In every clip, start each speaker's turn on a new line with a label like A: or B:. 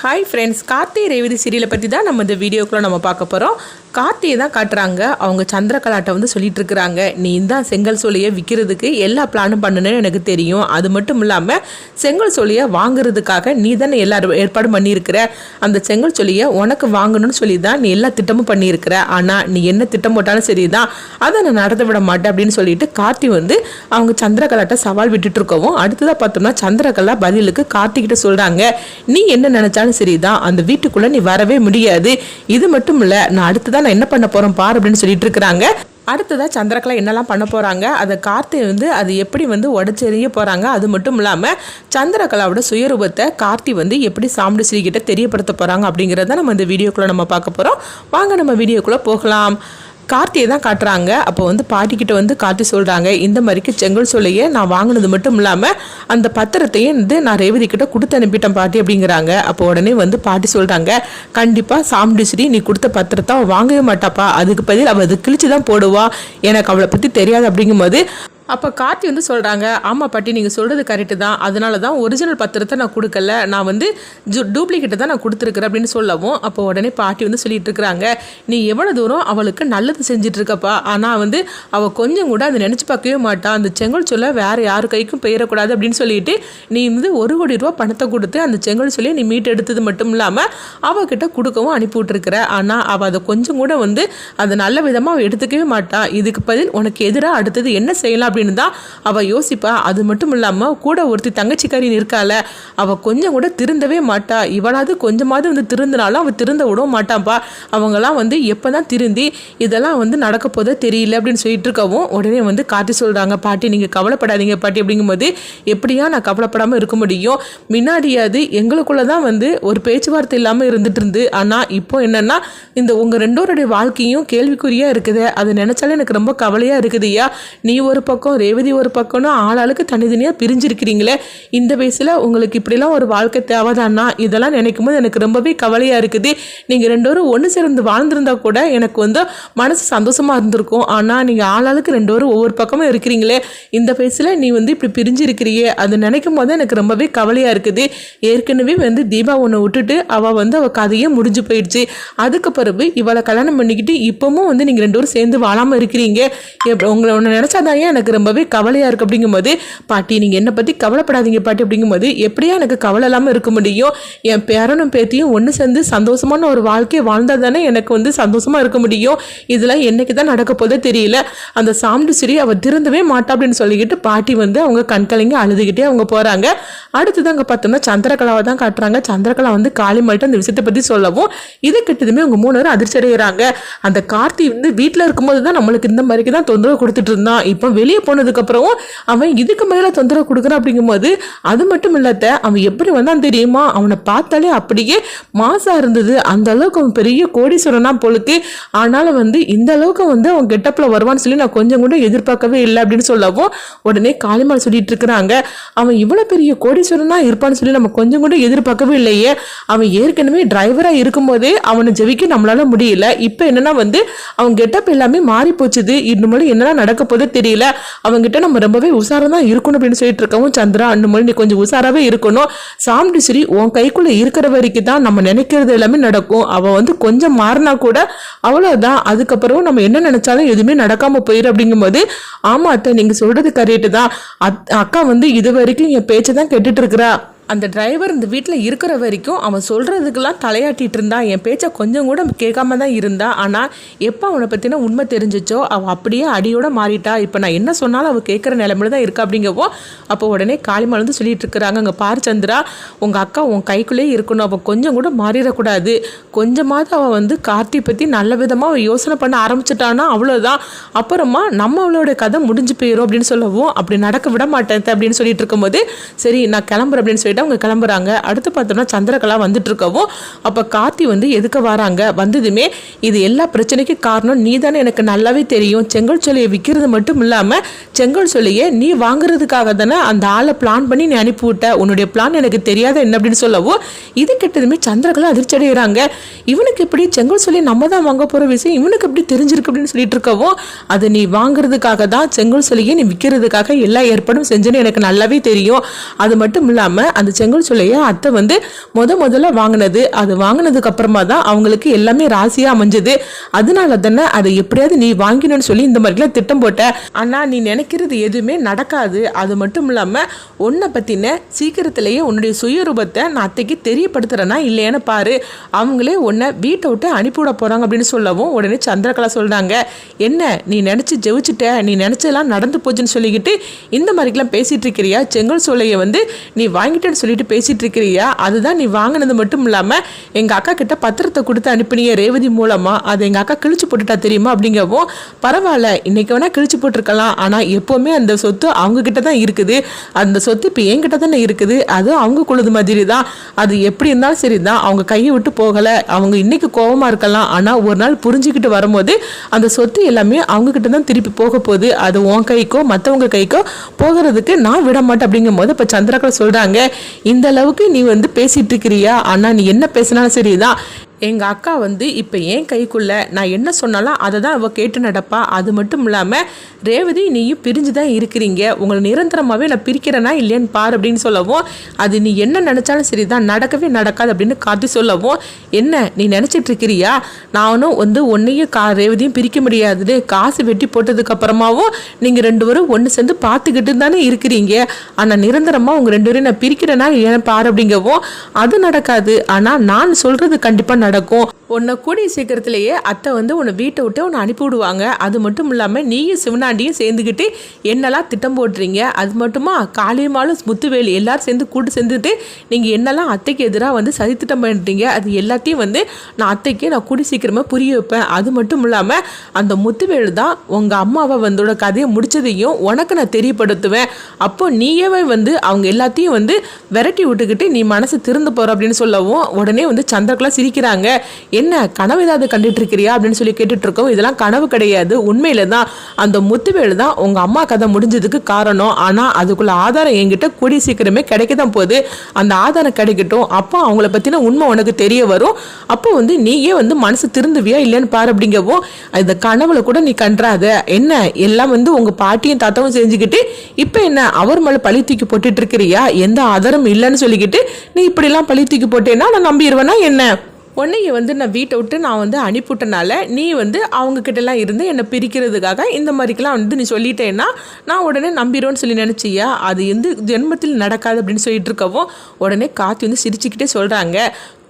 A: Hi friends Karthi Revathi சீரியலை பற்றி தான் நம்ம இந்த வீடியோக்குள்ளே நம்ம பார்க்க போகிறோம் கார்த்தியை தான் காட்டுறாங்க. அவங்க சந்திரகலாட்டை வந்து சொல்லிட்டு இருக்கிறாங்க நீ தான் செங்கல் சோலையை விற்கிறதுக்கு எல்லா பிளானும் பண்ணுன்னு எனக்கு தெரியும். அது மட்டும் இல்லாமல் செங்கல் சோலையை வாங்குறதுக்காக நீ தானே எல்லாரும் ஏற்பாடு பண்ணியிருக்கிற. அந்த செங்கல் சோலையை உனக்கு வாங்கணும்னு சொல்லி தான் நீ எல்லா திட்டமும் பண்ணியிருக்கிற. ஆனால் நீ என்ன திட்டம் போட்டாலும் சரி தான் அதை நான் நடத்த விட மாட்டேன் அப்படின்னு சொல்லிட்டு கார்த்தி வந்து அவங்க சந்திரகலாட்டை சவால் விட்டுட்டு இருக்கவும் அடுத்ததாக பார்த்தோம்னா சந்திரகலா பதிலுக்கு கார்த்திகிட்ட சொல்கிறாங்க நீ என்ன நினச்சாலும் சரி தான் அந்த வீட்டுக்குள்ளே நீ வரவே முடியாது. இது மட்டும் இல்லை நான் நான் என்ன பண்ண போகிறேன் பார் அப்படின்னு சொல்லிட்டு இருக்கிறாங்க. அடுத்ததாக சந்திரகலா என்னெல்லாம் பண்ண போகிறாங்க அதை கார்த்தி வந்து அது எப்படி வந்து உடச்செறிய போகிறாங்க அது மட்டும் இல்லாமல் சந்திரகலாவோட சுயரூபத்தை கார்த்தி வந்து எப்படி சாமுண்டி ஸ்ரீகிட்ட தெரியப்படுத்த போகிறாங்க அப்படிங்கிறத நம்ம இந்த வீடியோக்குள்ளே நம்ம பார்க்க போகிறோம் வாங்க நம்ம வீடியோக்குள்ளே போகலாம். கார்த்தியை தான் காட்டுறாங்க. அப்போ வந்து பாட்டிக்கிட்ட வந்து கார்த்தி சொல்கிறாங்க இந்த மாதிரிக்கு செங்கல் சோலையை நான் வாங்கினது மட்டும் இல்லாமல் அந்த பத்திரத்தையும் வந்து நான் ரேவதி கிட்ட கொடுத்து அனுப்பிட்டேன் பாட்டி அப்படிங்கிறாங்க. அப்போ உடனே வந்து பாட்டி சொல்கிறாங்க கண்டிப்பாக சாமுண்டீஸ்வரி நீ கொடுத்த பத்திரத்தை வாங்கவே மாட்டாப்பா. அதுக்கு பதில் அவள் அது கிழிச்சு தான் போடுவா. எனக்கு அவளை பற்றி தெரியாது. அப்படிங்கும்போது அப்போ கார்த்தி வந்து சொல்கிறாங்க ஆமாம் பாட்டி நீங்கள் சொல்கிறது கரெக்டு தான். அதனால தான் ஒரிஜினல் பத்திரத்தை நான் கொடுக்கல. நான் வந்து ஜூ டூப்ளிகேட்டை தான் நான் கொடுத்துருக்குறேன் அப்படின்னு சொல்லவும் அப்போ உடனே பாட்டி வந்து சொல்லிட்டு இருக்கிறாங்க நீ எவ்வளோ தூரம் அவளுக்கு நல்லது செஞ்சிட்ருக்கப்பா ஆனால் வந்து அவள் கொஞ்சம் கூட அதை நினச்சி பார்க்கவே மாட்டான் அந்த செங்கல் சொல்ல வேறு யார் கைக்கும் போயிடக்கூடாது அப்படின்னு சொல்லிட்டு நீ வந்து ஒரு கோடி ரூபா பணத்தை கொடுத்து அந்த செங்கல் சொல்லி நீ மீட் எடுத்தது மட்டும் இல்லாமல் அவகிட்ட கொடுக்கவும் அனுப்பி விட்டுருக்குற. ஆனால் அவள் அதை கொஞ்சம் கூட வந்து அதை நல்ல விதமாக அவள் எடுத்துக்கவே மாட்டான் இதுக்கு பதில் உனக்கு எதிராக அடுத்தது என்ன செய்யலாம் அப்படின்னு தான் அவள் யோசிப்பா. அது மட்டும் இல்லாமல் கூட ஒருத்தி தங்கச்சிக்காரின்னு இருக்கால அவள் கொஞ்சம் கூட திருந்தவே மாட்டா. இவளாவது கொஞ்சமாவது வந்து திருந்தினாலும் அவள் திருந்த விட மாட்டான்ப்பா அவங்கெல்லாம் வந்து எப்போ தான் திருந்தி இதெல்லாம் வந்து நடக்க போதோ தெரியல அப்படின்னு சொல்லிட்டு இருக்கவும் உடனே வந்து காட்டி சொல்கிறாங்க பாட்டி நீங்கள் கவலைப்படாதீங்க பாட்டி. அப்படிங்கும்போது எப்படியா நான் கவலைப்படாமல் இருக்க முடியும்? முன்னாடியாவது எங்களுக்குள்ள தான் வந்து ஒரு பேச்சுவார்த்தை இல்லாமல் இருந்துட்டு இருந்து. ஆனால் இப்போ என்னென்னா இந்த உங்கள் ரெண்டோருடைய வாழ்க்கையும் கேள்விக்குறியாக இருக்குது. அதை நினச்சாலே எனக்கு ரொம்ப கவலையாக இருக்குதுய்யா நீ ஒரு பக்கம் ரேவதி ஒரு பக்கம்னு ஆளாளுக்கு தனித்தனியாக பிரிஞ்சிருக்கிறீங்களே இந்த வயசில் உங்களுக்கு இப்படிலாம் ஒரு வாழ்க்கை தேவைதானா? இதெல்லாம் நினைக்கும் போது எனக்கு ரொம்பவே கவலையாக இருக்குது. நீங்கள் ரெண்டு பேரும் ஒன்று சேர்ந்து வாழ்ந்திருந்தா கூட எனக்கு வந்து மனசு சந்தோஷமாக இருந்திருக்கும். ஆனால் நீங்கள் ஆளாளுக்கு ரெண்டு பேரும் ஒவ்வொரு பக்கமும் இருக்கிறீங்களே இந்த வயசில் நீ வந்து இப்படி பிரிஞ்சிருக்கிறியே அது நினைக்கும் போது எனக்கு ரொம்பவே கவலையாக இருக்குது. ஏற்கனவே வந்து தீபா ஒன்று விட்டுட்டு அவள் வந்து அவள் கதையே முடிஞ்சு போயிடுச்சு. அதுக்கு பிறகு இவளை கல்யாணம் பண்ணிக்கிட்டு இப்போவும் வந்து நீங்கள் ரெண்டு பேரும் சேர்ந்து வாழாமல் இருக்கிறீங்க. எப்- உங்களை ஒன்று நினச்சாதான் எனக்கு ரொம்பவே கவலையாக இருக்குது அப்படிங்கும்போது பாட்டி நீங்கள் என்னை பற்றி கவலைப்படாதீங்க பாட்டி அப்படிங்கும்போது எப்படியா எனக்கு கவலை இல்லாமல் இருக்க முடியும்? என் பேரனும் பேத்தியும் ஒன்று சேர்ந்து சந்தோஷமான ஒரு வாழ்க்கையை வாழ்ந்தால் தானே எனக்கு வந்து சந்தோஷமாக இருக்க முடியும்? இதெல்லாம் என்னைக்கு தான் நடக்க போதோ தெரியல. அந்த சாமுண்டு சிறி அவள் திருந்தவே மாட்டா அப்படின்னு சொல்லிக்கிட்டு பாட்டி வந்து அவங்க கண்கலைங்க அழுதுகிட்டே அவங்க போகிறாங்க அடுத்தது அங்கே பார்த்தோம்னா சந்திரகலாவை தான் காட்டுறாங்க. சந்திரகலா வந்து காளிமல்ட்ட அந்த விஷயத்தை பற்றி சொல்லவும் இதை கிட்டதுமே அவங்க மூணு பேரும் அதிர்ச்சி அடைகிறாங்க அந்த கார்த்தி வந்து வீட்டில் இருக்கும்போது தான் நம்மளுக்கு இந்த மாதிரிக்கு தான் தொந்தரவு கொடுத்துட்டு இருந்தான். இப்போ வெளியே போனதுக்கப்புறம் அவன் இதுக்கு மேலே தொந்தரவு கொடுக்குறான் அப்படிங்கும்போது அது மட்டும் இல்லாத அவன் எப்படி வந்தான் தெரியுமா? அவனை பார்த்தாலே அப்படியே மாசா இருந்தது. அந்த அளவுக்கு அவன் பெரிய கோடீஸ்வரனா போலுக்கு. ஆனாலும் வந்து இந்த அளவுக்கு வந்து அவன் கெட்டப்பில் வருவான்னு சொல்லி நான் கொஞ்சம் கூட எதிர்பார்க்கவே இல்லை அப்படின்னு சொல்லவும் உடனே காளிமால் சொல்லிட்டு இருக்கிறாங்க. அவன் இவ்வளோ பெரிய கோடீஸ்வரனா இருப்பான்னு சொல்லி நம்ம கொஞ்சம் கூட எதிர்பார்க்கவே இல்லையே. அவன் ஏற்கனவே டிரைவராக இருக்கும்போதே அவனை ஜெபிக்க நம்மளால முடியல. இப்போ என்னன்னா வந்து அவன் கெட்டப் எல்லாமே மாறி போச்சுது இன்னும் என்னெல்லாம் நடக்க போதோ தெரியல. அவங்ககிட்ட நம்ம ரொம்பவே உஷாரா தான் இருக்கணும் அப்படின்னு சொல்லிட்டு இருக்கவும் சந்திரா இன்னும் நீ கொஞ்சம் உஷாராகவே இருக்கணும். சாமுண்டீஸ்வரி உன் கைக்குள்ளே இருக்கிற வரைக்கும் தான் நம்ம நினைக்கிறது எல்லாமே நடக்கும். அவள் வந்து கொஞ்சம் மாறினா கூட அவ்வளோதான் அதுக்கப்புறம் நம்ம என்ன நினைச்சாலும் எதுவுமே நடக்காம போயிரு அப்படிங்கும்போது ஆமா அத்தை நீங்க சொல்றது கரெக்டு தான். அக்கா வந்து இது வரைக்கும் என் பேச்சை தான் கேட்டுட்டு இருக்கிறா. அந்த டிரைவர் இந்த வீட்டில் இருக்கிற வரைக்கும் அவன் சொல்கிறதுக்கெல்லாம் தலையாட்டிகிட்டு இருந்தான் என் பேச்சை கொஞ்சம் கூட கேட்காம தான் இருந்தான் ஆனால் எப்போ அவனை பற்றின உண்மை தெரிஞ்சிச்சோ அவள் அப்படியே அடியோட மாறிட்டா. இப்போ நான் என்ன சொன்னாலும் அவள் கேட்குற நிலமையில தான் இருக்கா அப்படிங்கவோ அப்போ உடனே காளிமால் வந்து சொல்லிட்டு இருக்கிறாங்க. அங்கே பாரு சந்திரா உங்கள் அக்கா உன் கைக்குள்ளேயே இருக்கணும். அவள் கொஞ்சம் கூட மாறிடக்கூடாது. கொஞ்சமாவது அவள் வந்து கார்த்தி பற்றி நல்ல விதமாக அவள் யோசனை பண்ண ஆரம்பிச்சிட்டான்னா அவ்வளோதான் அப்புறமா நம்மளோட கதை முடிஞ்சு போயிடும் அப்படின்னு சொல்லவும் அப்படி நடக்க விட மாட்டேன் அப்படின்னு சொல்லிட்டு இருக்கும்போது சரி நான் கிளம்புறேன் அப்படின்னு சொல்லிட்டு அவங்க கிளம்புறாங்க. அடுத்து பார்த்தோம்னா சந்திரகலா வந்துட்டு இருக்கவும் அப்போ கார்த்தி வந்து எதுக்க வராங்க? வந்ததுமே இது எல்லா பிரச்சனைக்கும் காரணம் நீ தானே எனக்கு நல்லாவே தெரியும். செங்கல் சொல்லியை விற்கிறது மட்டும் இல்லாமல் செங்கல் சொல்லியை நீ வாங்குறதுக்காக தானே அந்த ஆளை பிளான் பண்ணி நீ அனுப்பி விட்ட. உன்னுடைய பிளான் எனக்கு தெரியாத என்ன அப்படின்னு சொல்லவும் இது கெட்டதுமே சந்திரகலா அதிர்ச்சி அடைகிறாங்க இவனுக்கு எப்படி செங்கல் சொல்லி நம்ம தான் வாங்க போகிற விஷயம் இவனுக்கு எப்படி தெரிஞ்சிருக்கு அப்படின்னு சொல்லிட்டு இருக்கவும் அது நீ வாங்குறதுக்காக தான் செங்கல் சொல்லியை நீ விற்கிறதுக்காக எல்லா ஏற்பாடும் செஞ்சுன்னு எனக்கு நல்லாவே தெரியும். அது மட்டும் இல்லாமல் அந்த அந்த செங்கல் சூளையை அத்தை வந்து முத முதல்ல வாங்கினது. அது வாங்கினதுக்கு அப்புறமா தான் அவங்களுக்கு எல்லாமே ராசியாக அமைஞ்சது. அதனால தானே அதை எப்படியாவது நீ வாங்கினு சொல்லி இந்த மாதிரிலாம் திட்டம் போட்ட. ஆனால் நீ நினைக்கிறது எதுவுமே நடக்காது. அது மட்டும் இல்லாமல் உன்னை பற்றின சீக்கிரத்திலேயே உன்னுடைய சுயரூபத்தை நான் அத்தைக்கு தெரியப்படுத்துகிறேன்னா இல்லையான்னு பாரு. அவங்களே உன்னை வீட்டை விட்டு அனுப்பிவிட போகிறாங்க அப்படின்னு சொல்லவும் உடனே சந்திரகலா சொல்கிறாங்க என்ன நீ நினச்சி ஜெயிச்சிட்ட நீ நினச்சதெல்லாம் நடந்து போச்சுன்னு சொல்லிக்கிட்டு இந்த மாதிரிக்கெல்லாம் பேசிகிட்டு இருக்கிறியா? செங்கல் சோலையை வந்து நீ வாங்கிட்டு இல்லைன்னு சொல்லிட்டு பேசிகிட்டு இருக்கிறியா அதுதான் நீ வாங்கினது மட்டும் இல்லாமல் எங்கள் அக்கா கிட்ட பத்திரத்தை கொடுத்து அனுப்பினிய ரேவதி மூலமாக அதை எங்கள் அக்கா கிழிச்சு போட்டுட்டா தெரியுமா அப்படிங்கவும் பரவாயில்ல இன்னைக்கு வேணால் கிழிச்சு போட்டிருக்கலாம். ஆனால் எப்போவுமே அந்த சொத்து அவங்க கிட்ட தான் இருக்குது. அந்த சொத்து இப்போ என்கிட்ட தானே இருக்குது. அது அவங்க குழுது மாதிரி தான் அது எப்படி இருந்தாலும் சரி தான் அவங்க கையை விட்டு போகலை. அவங்க இன்னைக்கு கோவமாக இருக்கலாம். ஆனால் ஒரு நாள் புரிஞ்சுக்கிட்டு வரும்போது அந்த சொத்து எல்லாமே அவங்க கிட்ட தான் திருப்பி போக போகுது. அது உன் கைக்கோ மற்றவங்க கைக்கோ போகிறதுக்கு நான் விட மாட்டேன் அப்படிங்கும் போது இப்போ சந்திராக்கள் சொல்கிறாங்க இந்த அளவுக்கு நீ வந்து பேசிட்டு இருக்கிறியா? ஆனால் நீ என்ன பேசினாலும் சரிதான் எங்கள் அக்கா வந்து இப்போ ஏன் கைக்குள்ள நான் என்ன சொன்னாலும் அதை தான் அவள் கேட்டு நடப்பா. அது மட்டும் இல்லாமல் ரேவதி நீயும் பிரிஞ்சு தான் இருக்கிறீங்க. உங்களை நிரந்தரமாகவே நான் பிரிக்கிறேனா இல்லையான்னு பாரு அப்படின்னு சொல்லவும் அது நீ என்ன நினச்சாலும் சரி தான் நடக்கவே நடக்காது அப்படின்னு காத்து சொல்லவும் என்ன நீ நினச்சிட்டு இருக்கிறியா? நானும் வந்து ஒன்றையும் கா ரேவதியும் பிரிக்க முடியாதுன்னு காசு வெட்டி போட்டதுக்கப்புறமாவும் நீங்கள் ரெண்டு பேரும் ஒன்று சேர்ந்து பார்த்துக்கிட்டு தானே இருக்கிறீங்க. ஆனால் நிரந்தரமாக உங்கள் ரெண்டு பேரும் நான் பிரிக்கிறேனா இல்லையான்னு பாரு அப்படிங்கவும் அது நடக்காது. ஆனால் நான் சொல்கிறது கண்டிப்பாக நடக்கும். உன்னை கூடிய சீக்கிரத்திலேயே அத்தை வந்து உன்னை வீட்டை விட்டு உன்னை அனுப்பிவிடுவாங்க அது மட்டும் இல்லாமல் நீயும் சிவனாண்டியும் சேர்ந்துக்கிட்டு என்னெல்லாம் திட்டம் போடுறீங்க? அது மட்டுமா? காளியம்மாளும் முத்துவேலு எல்லாரும் சேர்ந்து கூட்டு சேர்ந்துட்டு நீங்கள் என்னெல்லாம் அத்தைக்கு எதிராக வந்து சதி திட்டம் பண்ணுறீங்க அது எல்லாத்தையும் வந்து நான் அத்தைக்கு நான் கூடி சீக்கிரமாக புரிய வைப்பேன். அது மட்டும் இல்லாமல் அந்த முத்துவேலு தான் உங்கள் அம்மாவை வந்தோட கதையை முடிச்சதையும் உனக்கு நான் தெரியப்படுத்துவேன். அப்போ நீயே வந்து அவங்க எல்லாத்தையும் வந்து விரட்டி விட்டுக்கிட்டு நீ மனசு திறந்து போகிற அப்படின்னு சொல்லவும் உடனே வந்து சந்திரகலா சிரிக்கிறாங்க. என்ன கனவு ஏதாவது கண்டுட்டு இருக்கிறியா அப்படின்னு சொல்லி கேட்டுட்டு இருக்கோம் இதெல்லாம் கனவு கிடையாது. உண்மையில தான் அந்த முத்துவேலு தான் உங்க அம்மா கதை முடிஞ்சதுக்கு காரணம். ஆனால் அதுக்குள்ள ஆதாரம் என்கிட்ட கூடி சீக்கிரமே கிடைக்க தான் போகுது. அந்த ஆதாரம் கிடைக்கட்டும். அப்போ அவங்கள பற்றின உண்மை உனக்கு தெரிய வரும். அப்போ வந்து நீயே வந்து மனசு திருந்துவியா இல்லைன்னு பாரு அப்படிங்கவோ இந்த கனவுல கூட நீ கன்றாத. என்ன எல்லாம் வந்து உங்கள் பாட்டியும் தாத்தாவும் செஞ்சுக்கிட்டு இப்போ என்ன அவர் மேலே பழி தூக்கி போட்டுட்டு இருக்கிறியா எந்த ஆதாரம் இல்லைன்னு சொல்லிக்கிட்டு நீ இப்படிலாம் பழி தூக்கி போட்டேன்னா நான் நம்பிடுவேனா என்ன? உன்னைய வந்து நான் வீட்டை விட்டு நான் வந்து அனுப்பிவிட்டனால நீ வந்து அவங்கக்கிட்டலாம் இருந்து என்னை பிரிக்கிறதுக்காக இந்த மாதிரிக்கெல்லாம் வந்து நீ சொல்லிட்டேன்னா நான் உடனே நம்பிடுவேன்னு சொல்லி நினச்சியா? அது வந்து ஜென்மத்தில் நடக்காது அப்படின்னு சொல்லிட்டு இருக்கவும் உடனே காத்தி வந்து சிரிச்சுக்கிட்டே சொல்கிறாங்க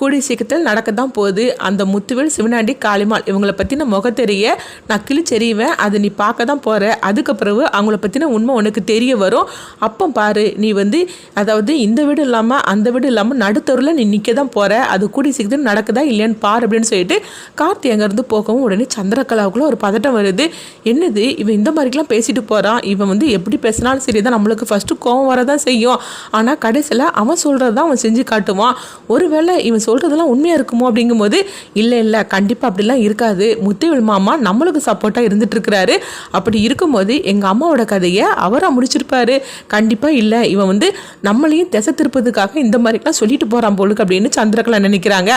A: கூடிய சீக்கிரத்தில் நடக்க தான் போகுது. அந்த முத்துவேல் சிவனாண்டி காளிமால் இவங்களை பற்றின முகத்தெரிய நான் கிழிச்செறிவேன். அதை நீ பார்க்க தான் போகிற அதுக்கு பிறகு அவங்கள பற்றின உண்மை உனக்கு தெரிய வரும். அப்போ பாரு நீ வந்து அதாவது இந்த வீடு இல்லாமல் அந்த வீடு இல்லாமல் நடுத்தருவில் நீ நிற்க தான் போகிற அது கூடிய சீக்கிரத்தில் நடக்குதா இல்லையான்னு பாரு அப்படின்னு சொல்லிட்டு கார்த்தி அங்கேருந்து போகவும் உடனே சந்திரகலாவுக்குள்ள ஒரு பதட்டம் வருது. என்னது இவன் இந்த மாதிரிக்கெலாம் பேசிட்டு போகிறான் இவன் வந்து எப்படி பேசினாலும் சரி தான் நம்மளுக்கு ஃபஸ்ட்டு கோவம் வரதான் செய்யும். ஆனால் கடைசியில் அவன் சொல்கிறது தான் அவன் செஞ்சு காட்டுவான். ஒருவேளை இவன் சொல்கிறதெல்லாம் உண்மையாக இருக்குமோ அப்படிங்கும்போது இல்லை இல்லை கண்டிப்பாக அப்படிலாம் இருக்காது. முத்துவேல் மாமா நம்மளுக்கு சப்போர்ட்டாக இருந்துட்டுருக்கிறாரு. அப்படி இருக்கும்போது எங்கள் அம்மாவோட கதையை அவராக முடிச்சிருப்பாரு. கண்டிப்பாக இல்லை. இவன் வந்து நம்மளையும் திசை திருப்பதுக்காக இந்த மாதிரிலாம் சொல்லிட்டு போகிறான் போலுக்கு அப்படின்னு சந்திரகலா நினைக்கிறாங்க.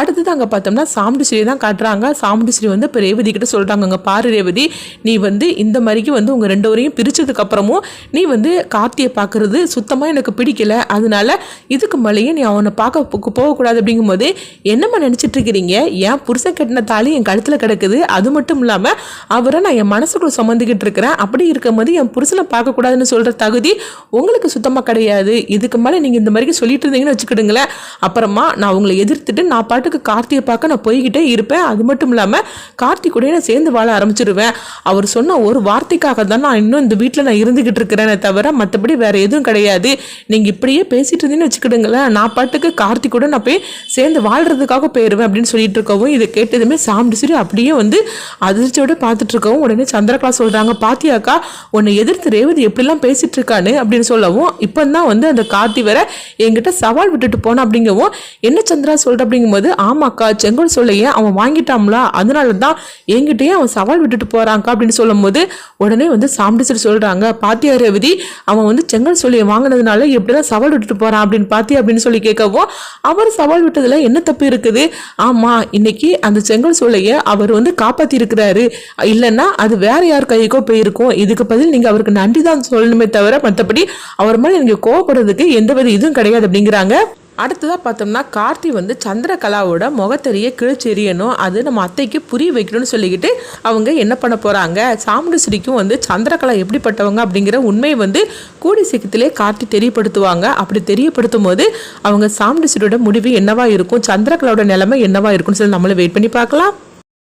A: அடுத்தது அங்கே பார்த்தோம்னா சாமுண்டிஸ்ரீ தான் காட்டுறாங்க. சாமுண்டிஸ்ரீ வந்து இப்போ ரேவதி கிட்ட சொல்கிறாங்க அங்கே பாரு ரேவதி நீ வந்து இந்த மாதிரிக்கு வந்து உங்கள் ரெண்டு வரையும் பிரித்ததுக்கப்புறமும் நீ வந்து கார்த்தியை பார்க்குறது சுத்தமாக எனக்கு பிடிக்கல. அதனால இதுக்கு மேலேயே நீ அவனை பார்க்க போகக்கூடாது அப்படின்னு அப்படிங்கும்போது என்னம்மா நினச்சிட்டு இருக்கிறீங்க என் புருஷன் கட்டின தாலி என் கழுத்தில் கிடக்குது? அது மட்டும் இல்லாமல் அவரை நான் என் மனசுக்குள்ள சுமந்துக்கிட்டு இருக்கிறேன். அப்படி இருக்கும்போது என் புருஷனை பார்க்கக்கூடாதுன்னு சொல்கிற தகுதி உங்களுக்கு சுத்தமாக கிடையாது. இதுக்கு மேலே நீங்கள் இந்த மாதிரி சொல்லிட்டு இருந்தீங்கன்னு வச்சுக்கிடுங்களேன். அப்புறமா நான் உங்களை எதிர்த்துட்டு நான் பாட்டுக்கு கார்த்தியை பார்க்க நான் போய்கிட்டே இருப்பேன். அது மட்டும் இல்லாமல் கார்த்தி கூட நான் சேர்ந்து வாழ ஆரம்பிச்சிருவேன். அவர் சொன்ன ஒரு வார்த்தைக்காக தான் நான் இன்னும் இந்த வீட்டில் நான் இருந்துக்கிட்டு இருக்கிறேனே தவிர மற்றபடி வேறு எதுவும் கிடையாது. நீங்கள் இப்படியே பேசிட்டு இருந்தீங்கன்னு வச்சுக்கிடுங்களேன். நான் பாட்டுக்கு கார்த்தி கூட நான் போய் சேர்ந்து வாழ்கிறதுக்காக போயிடுவேன் அப்படின்னு சொல்லிட்டு இருக்கவும் இதை கேட்டதுமே சாப்பிட்டு சரி அப்படியே வந்து அதிர்ச்சியோட பார்த்துட்டு இருக்கவும் உடனே சந்திரகலா சொல்கிறாங்க பாத்தியாக்கா உன்னை எதிர்த்து ரேவதி எப்படிலாம் பேசிட்டு இருக்கான்னு? அப்படின்னு சொல்லவும் இப்போ தான் வந்து அந்த கார்த்தி வர என்கிட்ட சவால் விட்டுட்டு போன அப்படிங்கவும் என்ன சந்திரா சொல்கிற அப்படிங்கும்போது ஆமாக்கா செங்கோல் சொல்லையே அவன் வாங்கிட்டாம்ல? அதனால தான் என்கிட்டயே அவன் சவால் விட்டுட்டு போறான்க்கா. அப்படின்னு சொல்லும்போது உடனே வந்து சாம்பிடிச்சர் சொல்கிறாங்க பாத்தியா ரேவதி அவன் வந்து செங்கல் சொல்லியை வாங்கினதுனால எப்படிதான் சவால் விட்டுட்டு போறான் அப்படின்னு பாத்தியா? அப்படின்னு சொல்லி கேட்கவும் அவர் சவால் விட்டதுல என்ன தப்பு இருக்குது? ஆமா இன்னைக்கு அந்த செங்கல் சூளைய அவர் வந்து காப்பாத்தி இருக்கிறாரு இல்லைன்னா அது வேற யார் கைக்கோ போயிருக்கும். இதுக்கு பதில் நீங்க அவருக்கு நன்றி தான் சொல்லணுமே தவிர மற்றபடி அவர் மேலே நீங்க கோவப்படுறதுக்கு எந்த வித இதுவும் கிடையாது அப்படிங்கிறாங்க. அடுத்ததாக பார்த்தோம்னா கார்த்தி வந்து சந்திரகலாவோட முகத்தறியை கிழிச்செறியணும். அது நம்ம அத்தைக்கு புரிய வைக்கணும்னு சொல்லிக்கிட்டு அவங்க என்ன பண்ண போகிறாங்க சாமுண்டஸ்ரீக்கும் வந்து சந்திரகலா எப்படிப்பட்டவங்க அப்படிங்கிற உண்மையை வந்து கூடி சீக்கிரத்திலே கார்த்தி தெரியப்படுத்துவாங்க. அப்படி தெரியப்படுத்தும் போது அவங்க சாமுண்டஸ்ரீயோட முடிவு என்னவா இருக்கும்? சந்திரகலாவோட நிலைமை என்னவா இருக்கும்னு சொல்லி நம்மளும் வெயிட் பண்ணி பார்க்கலாம்.